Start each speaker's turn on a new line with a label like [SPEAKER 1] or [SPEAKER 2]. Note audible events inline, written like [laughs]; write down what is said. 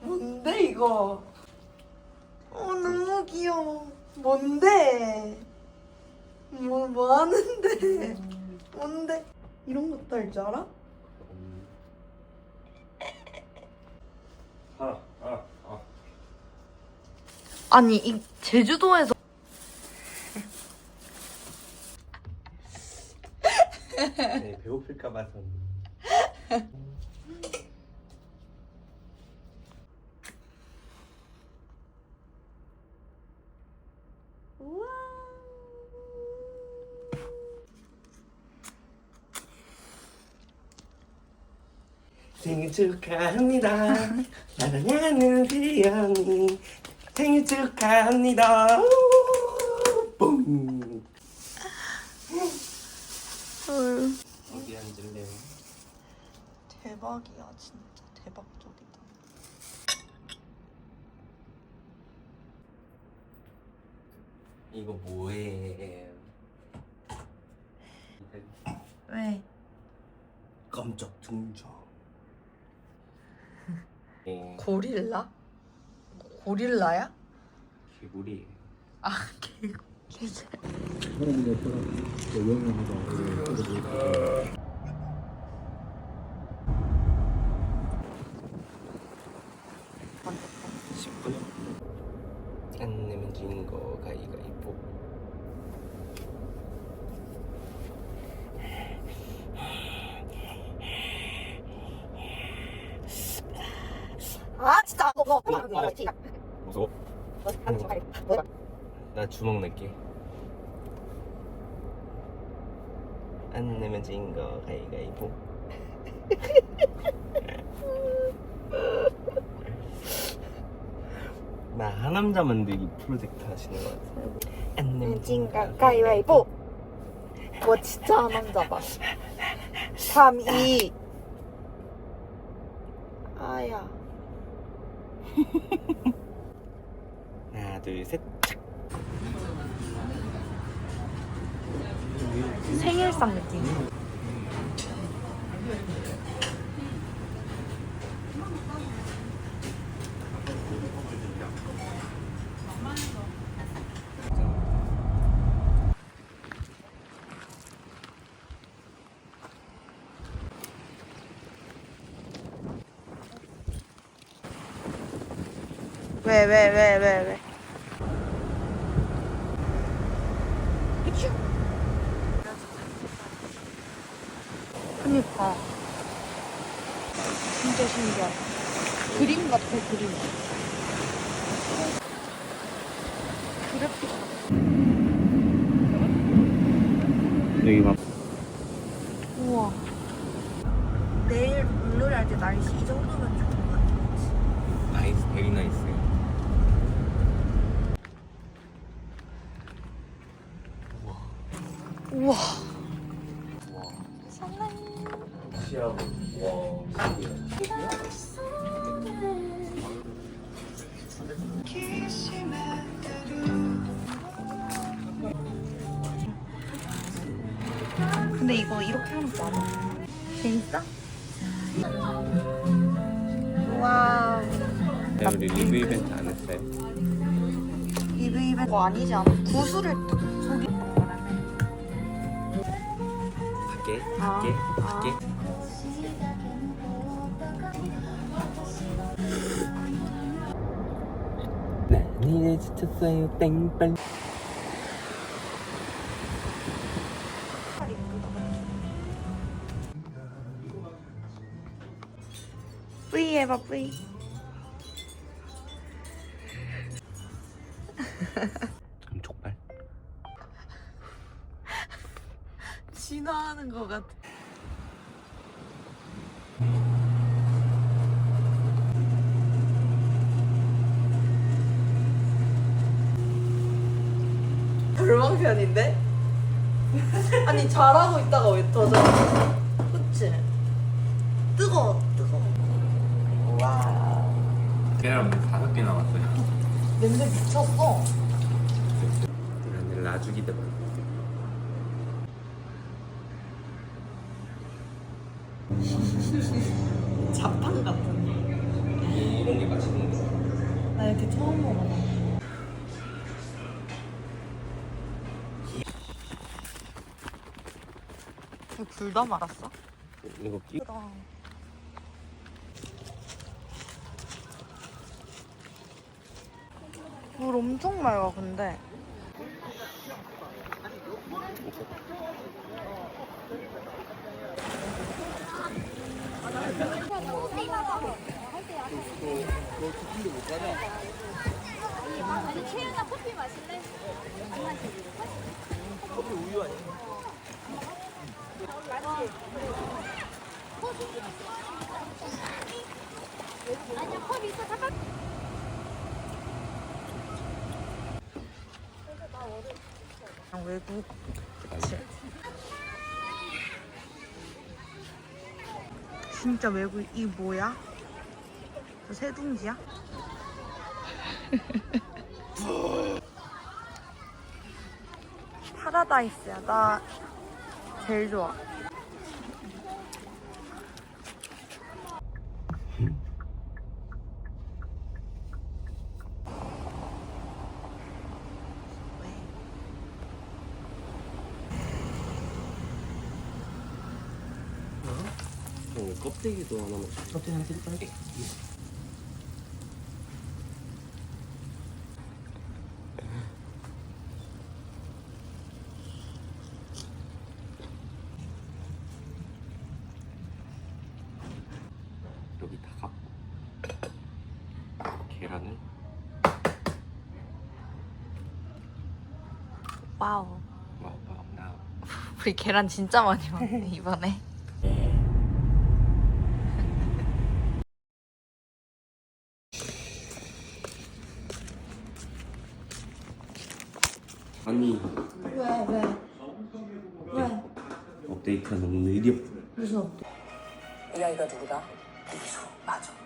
[SPEAKER 1] 뭔데 이거? 어 너무 귀여워. 뭔데? 뭐, 뭐 하는데? 뭔데? 이런 것도 할 줄 알아?
[SPEAKER 2] 아, 아, 아.
[SPEAKER 1] 아니 이 제주도에서
[SPEAKER 2] 네, 배고플까 봐서. 생일 축하합니다. 사랑하는 비영이 생일 축하합니다. 우! 뽕.
[SPEAKER 1] 헐.
[SPEAKER 2] 어디 앉을래요?
[SPEAKER 1] 대박이야 진짜 대박적이다.
[SPEAKER 2] 이거 뭐해?
[SPEAKER 1] 왜?
[SPEAKER 2] 깜짝 등장. 네,
[SPEAKER 1] 고릴라? 고릴라야?
[SPEAKER 2] 개구리.
[SPEAKER 1] 아 개. 개새.
[SPEAKER 2] 싶고요. 안 내면 지는 거 가위가 이뻐.
[SPEAKER 3] 아 진짜
[SPEAKER 2] 무서워? 나 주먹 낼게. 안 내면 진 거 가위가위보. 나 하남자 만들기 프로젝트 하시는 것 같아요. 안 내면
[SPEAKER 3] 찐가 가위바위보 와 진짜 남자다 3, 2 아야 [laughs]
[SPEAKER 2] 하나 둘 셋.
[SPEAKER 1] 생일상 느낌. 왜, 왜, 왜, 왜, 왜? 그니까. 진짜 신기하다. 그림 같아, 그림. 그래픽
[SPEAKER 2] 여기 봐.
[SPEAKER 1] 우와. 내일 물놀이 할 때 날씨 이 정도면 좋은 것 같아.
[SPEAKER 2] 나이스, 베리 나이스.
[SPEAKER 1] 우와.
[SPEAKER 2] 시야보. 와.
[SPEAKER 1] 근데 이거 이렇게 거 맞아? 재밌어? 와우.
[SPEAKER 2] 네, 우리 리뷰 이벤트 안 했어요?
[SPEAKER 1] 리뷰 이벤트 거 아니지 않아? 구슬을 저기
[SPEAKER 2] 갈게,
[SPEAKER 1] 아,
[SPEAKER 2] 갈게,
[SPEAKER 1] 아.
[SPEAKER 2] 갈게. 난이를 지쳤어요, 땡빨.
[SPEAKER 1] 뿌이 해봐 뿌이. [laughs]
[SPEAKER 2] 그럼 족발.
[SPEAKER 1] 진화하는 것 같아. 절망편인데? 아니 잘하고 있다가 왜 터져? 그치? 뜨거워 뜨거워 와
[SPEAKER 2] 계란 다섯 개 나왔어요.
[SPEAKER 1] 냄새 미쳤어
[SPEAKER 2] 라죽이 돼. [laughs]
[SPEAKER 1] 자판 같은
[SPEAKER 2] 이런 게 맛있어.
[SPEAKER 1] 이렇게 처음 먹어봐. 굴다 말았어?
[SPEAKER 2] 이거
[SPEAKER 1] 끼물 엄청 맑아 근데
[SPEAKER 4] 아니 채연아 커피 마실래?
[SPEAKER 2] 커피 우유 아니야?
[SPEAKER 4] 아니야 커피 있어 잠깐
[SPEAKER 1] 외국 진짜 외국 이 뭐야? 저 새둥지야? [laughs] 파라다이스야 나 제일 좋아
[SPEAKER 2] 어, 껍데기도 하나만 껍데기 하나 드릴까요? 여기 다 갖고 계란을.
[SPEAKER 1] 와우.
[SPEAKER 2] 와우 와우. 나.
[SPEAKER 1] 우리 계란 진짜 많이 먹네 이번에
[SPEAKER 2] 아니
[SPEAKER 1] 왜 왜? 왜?
[SPEAKER 2] 업데이트가 너무 느려
[SPEAKER 1] 무슨
[SPEAKER 5] 이 아이가 누구다? 이수 맞아.